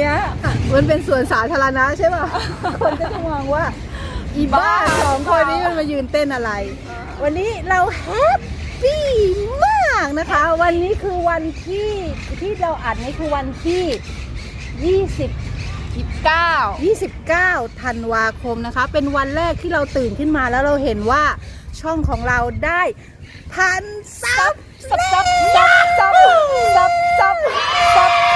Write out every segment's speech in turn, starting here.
นี้ยมันเป็นสวนสาธารณะใช่ป่ะ คนก็จะมองว่า อีบ้าสองคนนี้มันมายืนเต้นอะไร วันนี้เราแฮปปี้มากนะคะ วันนี้คือวันที่ที่เราอัดนี่คือวันที่ 20 29 29ธันวาคมนะคะ เป็นวันแรกที่เราตื่นขึ้นมาแล้วเราเห็นว่าช่องของเราได้พันซับซับซับซับซับซับซับ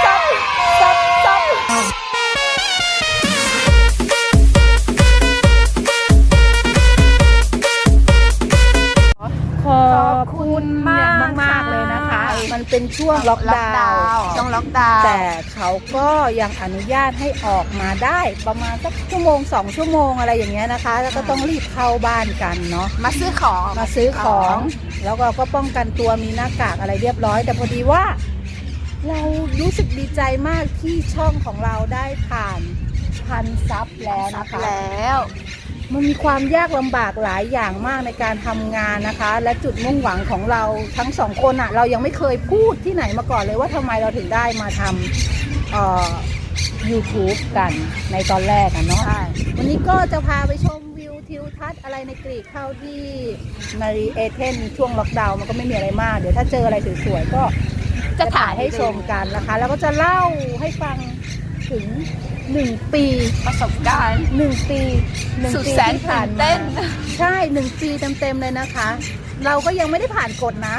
ขอบคุณมากมากๆเลยนะคะ มันเป็นช่วงล็อกดาวน์ช่วงล็อกดาวน์แต่เขาก็ยังอนุญาตให้ออกมาได้ประมาณสักชั่วโมงสองชั่วโมงอะไรอย่างเงี้ยนะคะ แล้วก็ต้องรีบเข้าบ้านกันเนาะมาซื้อของมาซื้อของ แล้วเราก็ป้องกันตัวมีหน้ากากอะไรเรียบร้อย แต่พอดีว่า เรารู้สึกดีใจมากที่ช่องของเราได้ผ่านพันซับแล้วซับนะคะ แล้ว มันมีความยากลำบากหลายอย่างมากในการทำงานนะคะ และจุดมุ่งหวังของเราทั้งสองคนอะเรายังไม่เคยพูดที่ไหนมาก่อนเลยว่าทำไมเราถึงได้มาทำเอ่อ YouTube กันในตอนแรกอะเนาะใช่ วันนี้ก็จะพาไปชมวิวทิวทัศน์อะไรในกรีกเข้าที่มารีเอเทนช่วงล็อกดาวน์มันก็ไม่มีอะไรมาก เดี๋ยวถ้าเจออะไรสวยๆก็ จะถ่ายให้ให้ชชมมกันนะคะ แล้วก็จะเล่าให้ฟังถึงหนึ่งปีประสบการณ์หนึ่งปีหนึ่งสุดปีแสนที่ผ่านตื่นเต้มานใช่หนึ่งปีเต็มๆเลยนะคะ เราก็ยังไม่ได้ผ่านกฎนะ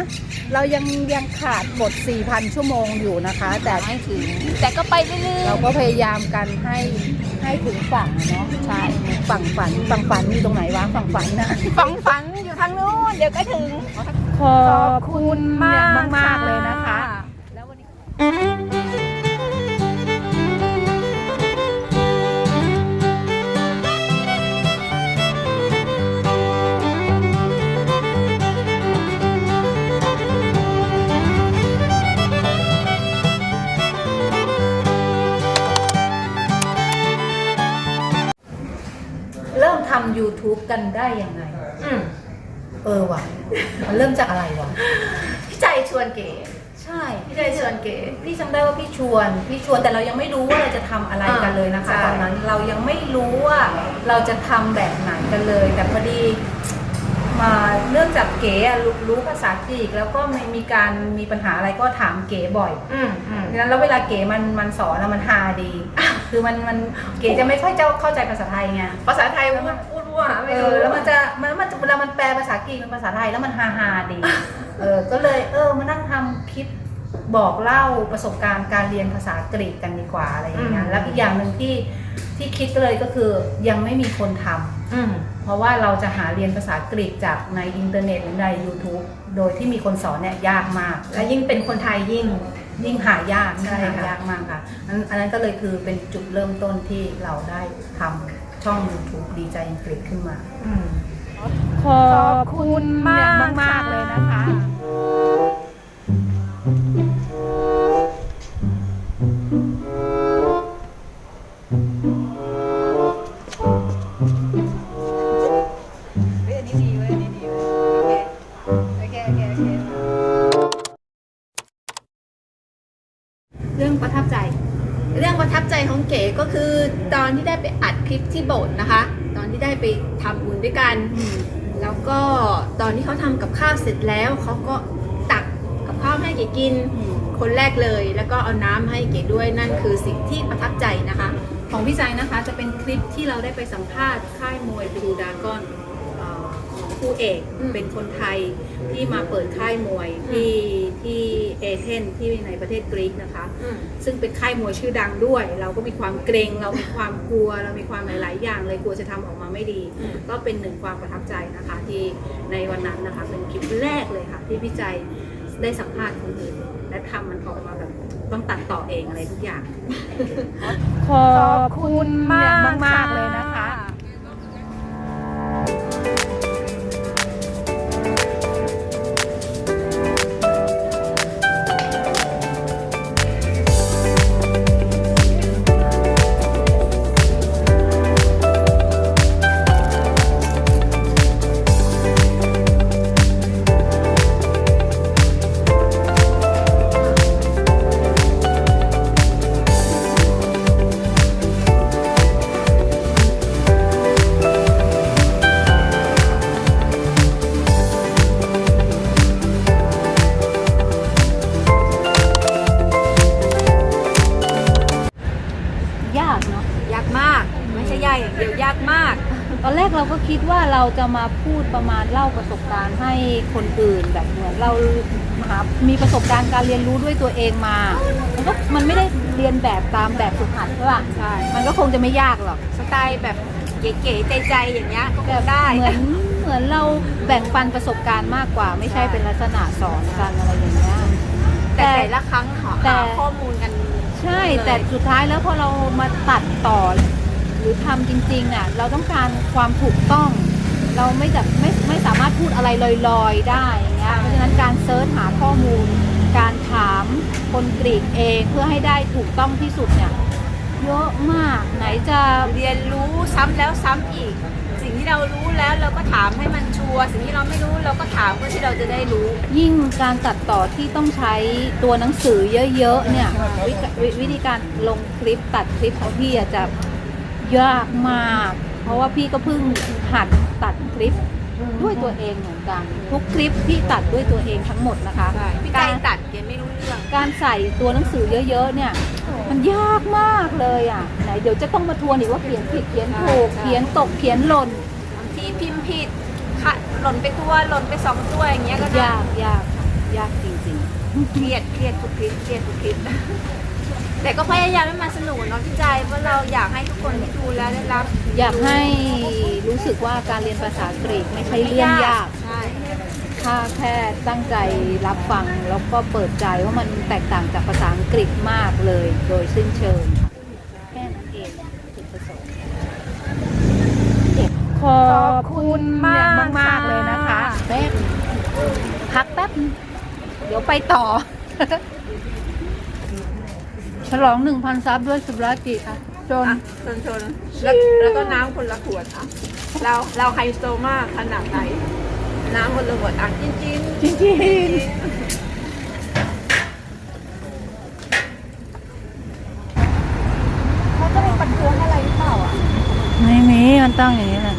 เรายังยังขาดกฎ4,000 ชั่วโมงอยู่นะคะ แต่ ไม่ถึง แต่ก็ไปเรื่อยๆเราก็พยายามกันให้ให้ถึงฝั่งอะเนาะใช่ฝั่งฝันฝั่งฝันมีตรงไหนวะฝั่งฝันนะฝังฝันอยู่ทางนู้นเดี๋ยวก็ถึง ขอบคุณมาก มากๆเลยนะคะแล้ววันนี้ เริ่มทำ YouTube กันได้ยังไง อืม เออว่ะ มันเริ่มจากอะไรวะ พี่ใจชวนเก๋ ใช่พี่ใจชวนเก๋ พี่จำได้ว่าพี่ชวน พี่ชวนแต่เรายังไม่รู้ว่าเราจะทำอะไรกันเลยนะคะ ใช่ ตอนนั้นเรายังไม่รู้ว่าเราจะทำแบบไหนกันเลย แต่พอดี มาเนื่องจากเก๋อะรู้รู้ภาษากรีกแล้วก็ไม่มีการมีปัญหาอะไรก็ถามเก๋บ่อยอืมอืม ดังนั้นแล้วเวลาเก๋มันมันสอนอะมันฮาดี คือมันมันเก๋จะไม่ค่อยเจ้าเข้าใจภาษาไทยไง ภาษาไทยพูดพูดว่าไม่เอรู้อแล้วมันจะมันมันเวลามันแปลภาษากรีกเป็นภาษาไทยแล้วมันฮาฮาๆดี เออก็เลยเออมานั่งทำคลิปบอกเล่าประสบการณ์การเรียนภาษากรีกกันดีกว่าอะไรอย่างเงี้ยแล้วอีกอย่างหนึ่งที่ที่คิดก็เลยก็คือยังไม่มีคนทำอืมเพราะว่าเราจะหาเรียนภาษากรีกจากในอินเทอร์เน็ตหรือใน YouTube โดยที่มีคนสอนเนี่ยยากมาก และยิ่งเป็นคนไทยยิ่งยิ่งหายากใช่ยิ่งหาค่ะยากมากค่ะอันอันนั้นก็เลยคือเป็นจุดเริ่มต้นที่เราได้ทำช่อง YouTube ดีใจอังกฤษขึ้นมาอืม ขอบคุณมากมาก ๆ เลยนะคะ เฮ้ยอันนี้ดีเว้ยอันนี้ดีเว้ยโอเคโอเคโอเคโอเค เรื่องประทับใจ เรื่องประทับใจของเก๋ก็คือตอนที่ได้ไปอัดคลิปที่โบสถ์นะคะ ตอนที่ได้ไปทำบุญด้วยกัน แล้วก็ตอนที่เขาทำกับข้าวเสร็จแล้วเขาก็ตักกับข้าวให้เก๋กินคนแรกเลย แล้วก็เอาน้ำให้เก๋ด้วยนั่นคือสิ่งที่ประทับใจนะคะ ของพี่ใจนะคะจะเป็นคลิปที่เราได้ไปสัมภาษณ์ค่ายมวยบรูดากอนเอ่อของคู่เอก อืม เป็นคนไทย ที่มาเปิดค่ายมวยที่ที่เอเธนส์ที่ในประเทศกรีกนะคะ ซึ่งเป็นค่ายมวยชื่อดังด้วย เราก็มีความเกรงเรามีความกลัว เรามีความหลาย ๆ อย่างเลยกลัวจะทำออกมาไม่ดี ก็เป็นหนึ่งความประทับใจนะคะที่ในวันนั้นนะคะ เป็นคลิปแรกเลยค่ะ ที่พี่ใจได้สัมภาษณ์คนอื่นและทำมันออกมาแบบต้องตัดต่อเองอะไรทุกอย่าง ขอบคุณมากมากๆเลยนะคะ คิดว่าเราจะมาพูดประมาณเล่าประสบการณ์ให้คนอื่นแบบเหมือนเราหามีประสบการณ์การเรียนรู้ด้วยตัวเองมา มันก็มันไม่ได้เรียนแบบตามแบบฝึกหัดใช่ป่ะใช่ มันก็คงจะไม่ยากหรอก สไตล์แบบเก๋ๆใจๆอย่างเงี้ยก็คงได้ เหมือนเหมือนเราแบ่งปันประสบการณ์มากกว่า ไม่ใช่เป็นลักษณะสอนกันอะไรอย่างเงี้ย แต่แต่ละครั้งหาแต่หาข้อมูลกัน ใช่ แต่สุดท้ายแล้วพอเรามาตัดต่อห รือทำจริงๆน่ะเราต้องการความถูกต้อง เราไม่จะไม่ไม่สามารถพูดอะไรลอยๆได้อย่างเงี้ยเพราะฉะนั้นการเซิร์ชหาข้อมูล การถามคนกรีกเองเพื่อให้ได้ถูกต้องที่สุดเนี่ยเยอะมากไหนจะเรียนรู้ซ้ำแล้วซ้ำอีก สิ่งที่เรารู้แล้วเราก็ถามให้มันชัวร์สิ่งที่เราไม่รู้เราก็ถามเพื่อที่เราจะได้รู้ ยิ่งการตัดต่อที่ต้องใช้ตัวหนังสือเยอะๆเนี่ยวิวิวิธีการลงคลิปตัดคลิปของพี่อะจะ ยากมาก เพราะว่าพี่ก็เพิ่งหัดตัดคลิปด้วยตัวเองเหมือนกัน ทุกคลิปพี่ตัดด้วยตัวเองทั้งหมดนะคะพี่ใจการตัดเกณไม่รู้เรื่อง การใส่ตัวหนังสือเยอะๆเนี่ย มันยากมากเลยอะไหนเดี๋ยวจะต้องมาทวนอีกว่าเขียนผิดเขียนถูกใช่เขียนตกเขียนหล่นบางทีพิมพ์ผิดค่ะหล่นไปตัวหล่นไปสองตัวอย่างเงี้ยก็ได้ยากยากค่ะยากจริงๆเครียดเครียดทุกคลิปเครียดทุกคลิป แต่ก็พยายามให้มันสนุกเนาะพี่ใจเพราะเราอยากให้ทุกคนที่ดูแล้วได้รับอยากให้รู้สึกว่าการเรียนภาษากรีกไม่ใช่เรื่องยาก ใช่ ถ้าแค่ตั้งใจรับฟังแล้วก็เปิดใจว่ามันแตกต่างจากภาษาอังกฤษมากเลย โดยสิ้นเชิงค่ะแค่นั้นเองจุดประสงค์ขอบคุณมากมากมากๆเลยนะคะแป๊บพักแป๊บนึงเดี๋ยวไปต่อฉ ลองหนึ่งพันซับด้วยสุบรากิค่ะจน อะชนชนแล้วแล้วก็น้ำคนละขวดอะเราเราไฮโซมากขนาดไหน น้ำคนละขวดอะจิ้นจิ้นจริงๆเขาจะมีปัญหาอะไรหรือเปล่าอะ ไม่มีมันตั้งอย่างนี้แหละ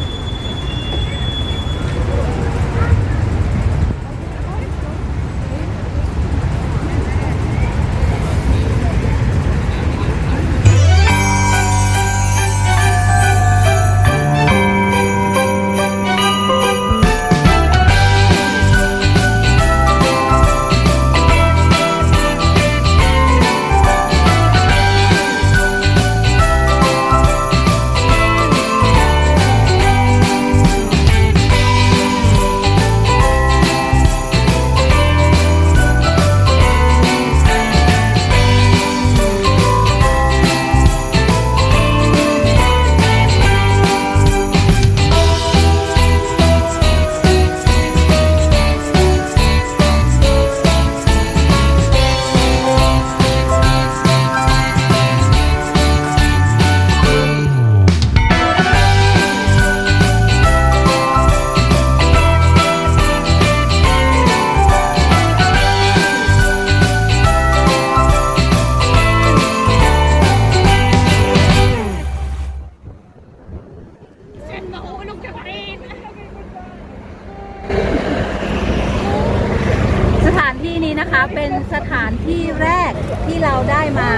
นที่นี้นะคะเป็นสถานที่แรกที่เราได้มา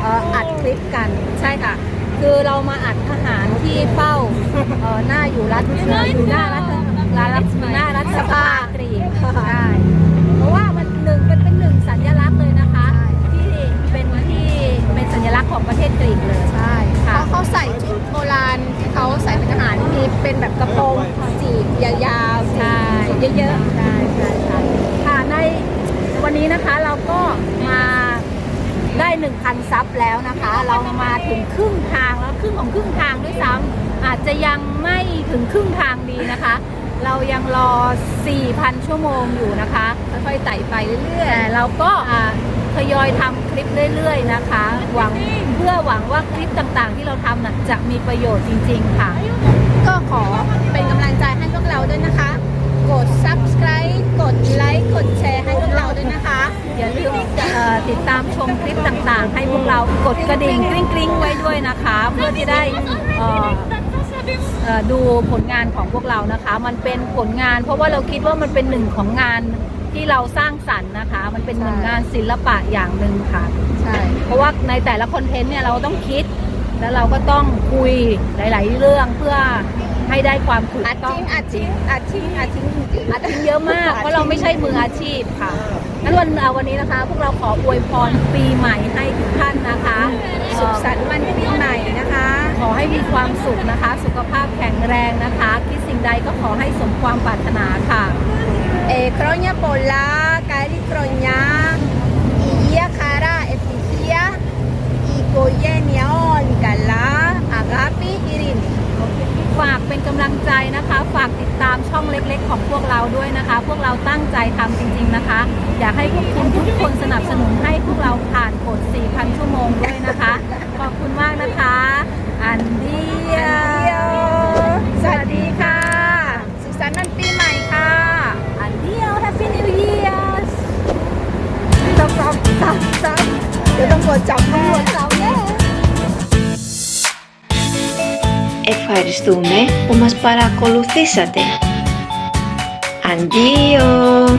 เอ่ออัดคลิปกันใช่ค่ะ คือเรามาอัดทหารที่เฝ้าเอ่อหน้าอยู่รัฐเอ่ออยู่หน้ารัฐรัฐหน้ารัฐสภากรีกใช่เพราะว่ามันหนึ่งเป็นเป็นหนึ่งสัญลักษณ์เลยนะคะ ที่เป็นที่เป็นสัญลักษณ์ของประเทศกรีกเลยใช่ค่ะเขาเขาใส่ชุดโบราณที่เขาใส่เป็นทหารมีเป็นแบบกระโปรงจีบยาวๆใช่เยอะใช่ใช่ใช่ค่ะใน วันนี้นะคะเราก็มาได้1,000ซับแล้วนะคะ เรามาถึงครึ่งทางแล้วครึ่งของครึ่งทางด้วยซ้ำอาจจะยังไม่ถึงครึ่งทางดีนะคะ เรายังรอ 4,000 ชั่วโมงอยู่นะคะค่อยๆไต่ไปเรื่อยๆแต่เราก็ทยอยทำคลิปเรื่อยๆนะคะ หวังเพื่อหวังว่าคลิปต่างๆ ที่เราทำน่ะจะมีประโยชน์จริง ๆ ค่ะ ก็ขอเป็นกำลังใจให้พวกเราด้วยนะคะ กด subscribe กดไลค์กดแชร์ ให้พวกเราด้วยนะคะ อย่าลืมเอ่อติดตามชมคลิปต่างๆ ให้พวกเรากดกระดิ่งกริ๊งกริ๊งๆไว้ด้วยนะคะ เพื่อที่ได้เอ่อเอ่อดูผลงานของพวกเรานะคะ มันเป็นผลงาน เพราะว่าเราคิดว่ามันเป็นหนึ่งของงานที่เราสร้างสรรค์นะคะ มันเป็นหนึ่งงานศิลปะอย่างหนึ่งค่ะใช่เพราะว่าในแต่ละคอนเทนต์เนี่ยเราต้องคิด แล้วเราก็ต้องคุยหลาย ๆ เรื่องเพื่อ ให้ได้ความถูกอัดต้องทิ้งอัดทิ้งอัดทิ้งอัดทิ้งจริงๆอัดทิ้งเยอะมาก เพราะเราไม่ใช่มืออาชีพค่ะงั้นวันเอาวันนี้นะคะ พวกเราขออวยพรปีใหม่ให้ทุกท่านนะคะสุขสันต์วันปีใหม่นะคะ ขอให้มีความสุขนะคะ สุขภาพแข็งแรงนะคะคิดสิ่งใดก็ขอให้สมความปรารถนาค่ะ Eh, kronya pola, kali kronya, iya kara efisia, ikoye niaon kala, agapi irin. ฝากเป็นกำลังใจนะคะ ฝากติดตามช่องเล็กๆ ของพวกเราด้วยนะคะ พวกเราตั้งใจทำจริง ๆนะคะ อยากให้พวกคุณทุกคนสนับสนุนให้พวกเราผ่านกฎ4,000 ชั่วโมงด้วยนะคะ ขอบคุณมากนะคะ อันเดียวสวัสดีค่ะ สุขสันต์วันปีใหม่ค่ะ อันเดียว Happy New Year ต้องจับจับจับเดี๋ยวต้องกดจับตำรวจจับ Ευχαριστούμε που μας παρακολουθήσατε. Αντίο!